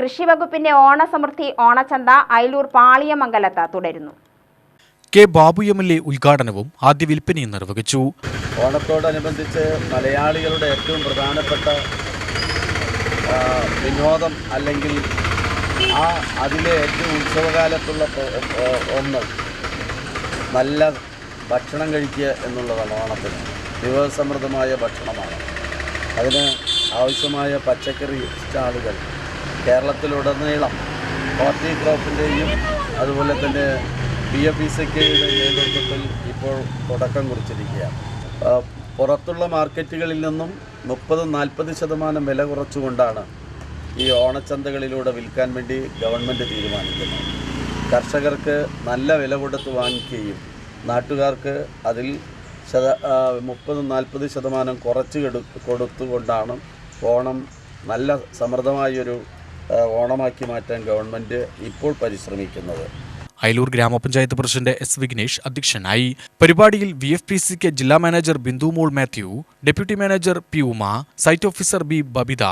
കൃഷിവകുപ്പിന്റെ ഓണസമൃദ്ധി ഓണച്ചന്ത അയലൂർ പാളിയമംഗലത്ത് തുടരുന്നു. K Babu M L A ഉദ്ഘാടനവും ആദ്യ വിൽപ്പനയും നിർവഹിച്ചു. ഓണത്തോടനുബന്ധിച്ച് മലയാളികളുടെ ഏറ്റവും പ്രധാനപ്പെട്ട വിനോദം അല്ലെങ്കിൽ ആ അതിലെ ഏറ്റവും ഉത്സവകാലത്തുള്ള ഒന്ന് നല്ല ഭക്ഷണം കഴിക്കുക എന്നുള്ളതാണ് ഓണത്തിന്. വിഭവസമൃദ്ധമായ ഭക്ഷണമാണ്. അതിന് ആവശ്യമായ പച്ചക്കറി സ്റ്റാളുകൾ കേരളത്തിലുടനീളം ഹോർട്ടിക്രോപ്പിന്റെയും അതുപോലെ തന്നെ ബി എഫ് ഇ സിക്കയുടെ നേതൃത്വത്തിൽ ഇപ്പോൾ തുടക്കം കുറിച്ചിരിക്കുകയാണ്. പുറത്തുള്ള മാർക്കറ്റുകളിൽ നിന്നും മുപ്പത് നാൽപ്പത് ശതമാനം വില കുറച്ചുകൊണ്ടാണ് ഈ ഓണച്ചന്തകളിലൂടെ വിൽക്കാൻ വേണ്ടി ഗവൺമെന്റ് തീരുമാനിക്കുന്നത്. കർഷകർക്ക് നല്ല വില കൊടുത്ത് വാങ്ങിക്കുകയും നാട്ടുകാർക്ക് അതിൽ ശത മുപ്പത് നാൽപ്പത് ശതമാനം കുറച്ച് കെടു കൊടുത്തുകൊണ്ടാണ് ഓണം നല്ല സമൃദ്ധമായൊരു ഓണമാക്കി മാറ്റാൻ ഗവൺമെന്റ് ഇപ്പോൾ പരിശ്രമിക്കുന്നത്. അയലൂർ ഗ്രാമപഞ്ചായത്ത് പ്രസിഡന്റ് എസ് വിഘ്നേഷ് അധ്യക്ഷനായി. പരിപാടിയിൽ വി എഫ് പി സിക്ക് ജില്ലാ manager Bindu Mol Mathew deputy manager P Uma site officer B Babitha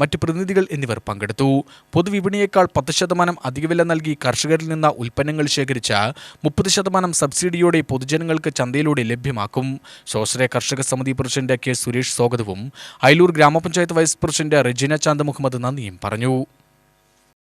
മറ്റ് പ്രതിനിധികൾ എന്നിവർ പങ്കെടുത്തു. പൊതുവിപണിയേക്കാൾ പത്ത് ശതമാനം അധിക വില നൽകി കർഷകരിൽ നിന്ന് ഉൽപ്പന്നങ്ങൾ ശേഖരിച്ച മുപ്പത് ശതമാനം സബ്സിഡിയോടെ പൊതുജനങ്ങൾക്ക് ചന്തയിലൂടെ ലഭ്യമാക്കും. സ്വാശ്രയ കർഷക സമിതി പ്രസിഡന്റ് കെ സുരേഷ് സ്വാഗതവും അയലൂർ ഗ്രാമപഞ്ചായത്ത് വൈസ് പ്രസിഡന്റ് റെജിന ചാന്ത് മുഹമ്മദ് നന്ദിയും പറഞ്ഞു.